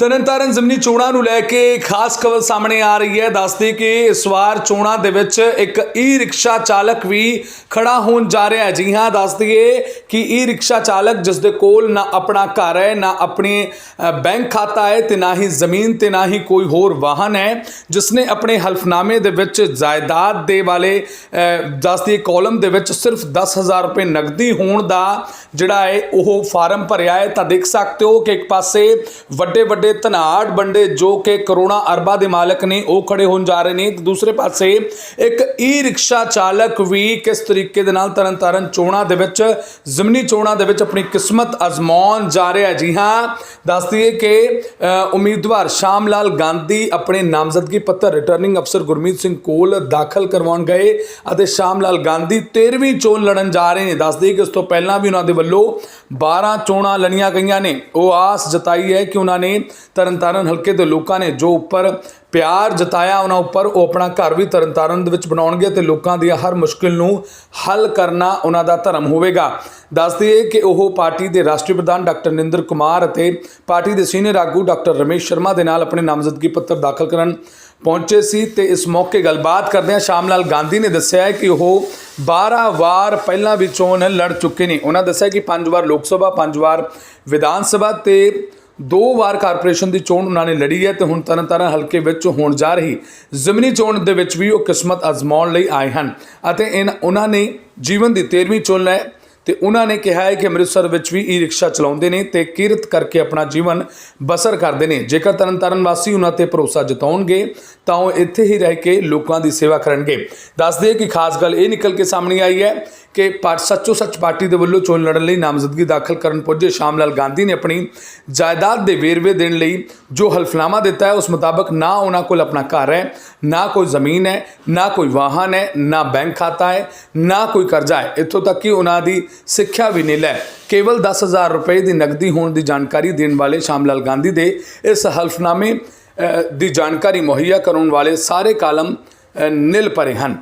ਤਰਨਤਾਰਨ ਜ਼ਮਨੀ ਚੋਣਾਂ ਨੂੰ ਲੈ ਕੇ ਖਾਸ ਖਬਰ ਸਾਹਮਣੇ ਆ ਰਹੀ ਹੈ। ਦੱਸਦੇ ਕਿ ਇਸ ਵਾਰ ਚੋਣਾਂ ਦੇ ਵਿੱਚ ਇੱਕ ਈ ਰਿਕਸ਼ਾ ਚਾਲਕ ਵੀ ਖੜਾ ਹੋਣ ਜਾ ਰਿਹਾ ਹੈ। ਜੀ ਹਾਂ ਦੱਸ ਦਈਏ ਕਿ ਈ ਰਿਕਸ਼ਾ ਚਾਲਕ ਜਿਸ ਦੇ ਕੋਲ ਨਾ ਆਪਣਾ ਘਰ ਹੈ ਨਾ ਆਪਣੇ ਬੈਂਕ ਖਾਤਾ ਹੈ ਤੇ ਨਾ ਹੀ ਜ਼ਮੀਨ ਤੇ ਨਾ ਹੀ ਕੋਈ ਹੋਰ ਵਾਹਨ ਹੈ ਜਿਸ ਨੇ ਆਪਣੇ ਹਲਫਨਾਮੇ ਦੇ ਵਿੱਚ ਜਾਇਦਾਦ ਦੇ ਵਾਲੇ ਅ, ਦੱਸ ਦਈਏ ਕਾਲਮ ਦੇ ਵਿੱਚ ਸਿਰਫ 10000 ਰੁਪਏ ਨਗਦੀ ਹੋਣ ਦਾ ਜਿਹੜਾ ਹੈ ਉਹ ਫਾਰਮ ਭਰਿਆ ਹੈ। ਤਾਂ ਦੇਖ ਸਕਦੇ ਹੋ ਕਿ ਇੱਕ ਪਾਸੇ ਵੱਡੇ ਵੱਡੇ ਧਨਾੜ ਬੰਡੇ ਜੋ ਕਿ ਕਰੋੜਾਂ ਅਰਬਾਂ ਦੇ ਮਾਲਕ ਨੇ, ਉਹ ਖੜੇ ਹੋਣ ਜਾ ਰਹੇ ਨੇ। ਦੂਸਰੇ ਪਾਸੇ ਇੱਕ ਈ ਰਿਕਸ਼ਾ ਚਾਲਕ ਵੀ ਕਿਸ ਤਰੀਕੇ ਦੇ ਨਾਲ ਤਰਨ ਤਾਰਨ ਚੋਣਾਂ ਦੇ ਵਿੱਚ, ਜ਼ਮਨੀ ਚੋਣਾਂ ਦੇ ਵਿੱਚ ਆਪਣੀ ਕਿਸਮਤ ਅਜ਼ਮਾਉਣ ਜਾ ਰਿਹਾ ਜੀ ਹਾਂ, ਦੱਸ ਦਈਏ ਕਿ ਉਮੀਦਵਾਰ ਸ਼ਾਮ ਲਾਲ ਗਾਂਧੀ ਆਪਣੇ ਨਾਮਜ਼ਦਗੀ ਪੱਤਰ ਰਿਟਰਨਿੰਗ ਅਫਸਰ ਗੁਰਮੀਤ ਸਿੰਘ ਕੋਲ ਦਾਖਲ ਕਰਵਾਉਣ ਗਏ ਅਤੇ ਸ਼ਾਮ ਲਾਲ ਗਾਂਧੀ 13ਵੀਂ ਚੋਣ ਲੜਨ ਜਾ ਰਹੇ ਨੇ। ਦੱਸ ਦਈਏ ਕਿ ਉਸ ਤੋਂ ਪਹਿਲਾਂ ਵੀ ਉਹਨਾਂ ਦੇ ਵੱਲੋਂ 12 ਚੋਣਾਂ ਲੜੀਆਂ ਗਈਆਂ ਨੇ। ਉਹ ਆਸ ਜਤਾਈ ਹੈ ਕਿ ਉਹਨਾਂ ਨੇ ਤਰਨਤਾਰਨ ਹਲਕੇ ਦੇ ਲੋਕਾਂ ਨੇ ਜੋ ਉੱਪਰ ਪਿਆਰ ਜਤਾਇਆ ਉਹਨਾਂ ਉੱਪਰ, ਉਹ ਆਪਣਾ ਘਰ ਵੀ ਤਰਨਤਾਰਨ ਦੇ ਵਿੱਚ ਬਣਾਉਣਗੇ ਤੇ ਲੋਕਾਂ ਦੀ ਹਰ ਮੁਸ਼ਕਿਲ ਨੂੰ ਹੱਲ ਕਰਨਾ ਉਹਨਾਂ ਦਾ ਧਰਮ ਹੋਵੇਗਾ। ਦੱਸ ਦਈਏ ਕਿ ਉਹ ਪਾਰਟੀ ਦੇ ਰਾਸ਼ਟਰੀ ਪ੍ਰਧਾਨ ਡਾਕਟਰ ਨਿੰਦਰ ਕੁਮਾਰ ਅਤੇ ਪਾਰਟੀ ਦੇ ਸੀਨੀਅਰ ਆਗੂ ਡਾਕਟਰ ਰਮੇਸ਼ ਸ਼ਰਮਾ ਦੇ ਨਾਲ ਆਪਣੇ ਨਾਮਜ਼ਦਗੀ ਪੱਤਰ ਦਾਖਲ ਕਰਨ ਪਹੁੰਚੇ ਸੀ ਤੇ ਇਸ ਮੌਕੇ ਗੱਲਬਾਤ ਕਰਦਿਆਂ ਸ਼ਾਮ ਲਾਲ ਗਾਂਧੀ ਨੇ ਦੱਸਿਆ ਹੈ ਕਿ ਉਹ 12 ਵਾਰ ਪਹਿਲਾਂ ਵੀ ਚੋਣ ਲੜ ਚੁੱਕੇ ਨੇ। ਉਹਨਾਂ ਦੱਸਿਆ ਕਿ 5 ਵਾਰ ਲੋਕ ਸਭਾ 5 ਵਾਰ ਵਿਧਾਨ ਸਭਾ ਤੇ ਦੋ ਵਾਰ ਕਾਰਪੋਰੇਸ਼ਨ ਦੀ ਚੋਣ ਉਹਨਾਂ ਨੇ ਲੜੀ ਹੈ ਤੇ ਹੁਣ ਤਰਨਤਾਰਨ ਹਲਕੇ ਵਿੱਚ ਹੋਣ ਜਾ ਰਹੀ ਜ਼ਮਨੀ ਚੋਣ ਦੇ ਵਿੱਚ ਵੀ ਉਹ ਕਿਸਮਤ ਅਜ਼ਮਾਉਣ ਲਈ ਆਏ ਹਨ ਅਤੇ ਇਹਨਾਂ ਉਹਨਾਂ ਨੇ ਜੀਵਨ ਦੀ 13ਵੀਂ ਚੋਣ ਹੈ ਤੇ ਉਹਨਾਂ ਨੇ ਕਿਹਾ ਹੈ ਕਿ ਅੰਮ੍ਰਿਤਸਰ ਵਿੱਚ ਵੀ ਈ ਰਿਕਸ਼ਾ ਚਲਾਉਂਦੇ ਨੇ ਤੇ ਕਿਰਤ ਕਰਕੇ ਆਪਣਾ ਜੀਵਨ ਬਸਰ ਕਰਦੇ ਨੇ। ਜੇਕਰ ਤਰਨਤਾਰਨ ਵਾਸੀ ਉਹਨਾਂ ਤੇ ਭਰੋਸਾ ਜਤਾਉਣਗੇ, ਤਾਂ ਉਹ ਇੱਥੇ ਹੀ ਰਹਿ ਕੇ ਲੋਕਾਂ ਦੀ ਸੇਵਾ ਕਰਨਗੇ। ਦੱਸਦੇ ਕਿ ਖਾਸ ਗੱਲ ਇਹ ਨਿਕਲ ਕੇ ਸਾਹਮਣੇ ਆਈ ਹੈ ਕਿ ਪਾ ਸੱਚੋ ਸੱਚ ਪਾਰਟੀ ਦੇ ਵੱਲੋਂ ਚੋਣ ਲੜਨ ਲਈ ਨਾਮਜ਼ਦਗੀ ਦਾਖਲ ਕਰਨ ਪੁੱਜੇ ਸ਼ਾਮ ਲਾਲ ਗਾਂਧੀ ਨੇ ਆਪਣੀ ਜਾਇਦਾਦ ਦੇ ਵੇਰਵੇ ਦੇਣ ਲਈ ਜੋ ਹਲਫਨਾਮਾ ਦਿੱਤਾ ਹੈ, ਉਸ ਮੁਤਾਬਕ ਨਾ ਉਹਨਾਂ ਕੋਲ ਆਪਣਾ ਘਰ ਹੈ, ਨਾ ਕੋਈ ਜ਼ਮੀਨ ਹੈ, ਨਾ ਕੋਈ ਵਾਹਨ ਹੈ, ਨਾ ਬੈਂਕ ਖਾਤਾ ਹੈ, ਨਾ ਕੋਈ ਕਰਜ਼ਾ ਹੈ। ਇੱਥੋਂ ਤੱਕ ਕਿ ਉਹਨਾਂ ਦੀ ਸਿੱਖਿਆ ਵੀ ਨਿਲ ਹੈ ਕੇਵਲ 10000 ਰੁਪਏ ਦੀ ਨਕਦੀ ਹੋਣ ਦੀ ਜਾਣਕਾਰੀ ਦੇਣ ਵਾਲੇ ਸ਼ਾਮ ਲਾਲ ਗਾਂਧੀ ਦੇ ਇਸ ਹਲਫਨਾਮੇ ਦੀ ਜਾਣਕਾਰੀ ਮੁਹੱਈਆ ਕਰਾਉਣ ਵਾਲੇ ਸਾਰੇ ਕਾਲਮ ਅ, ਨਿਲ ਭਰੇ ਹਨ।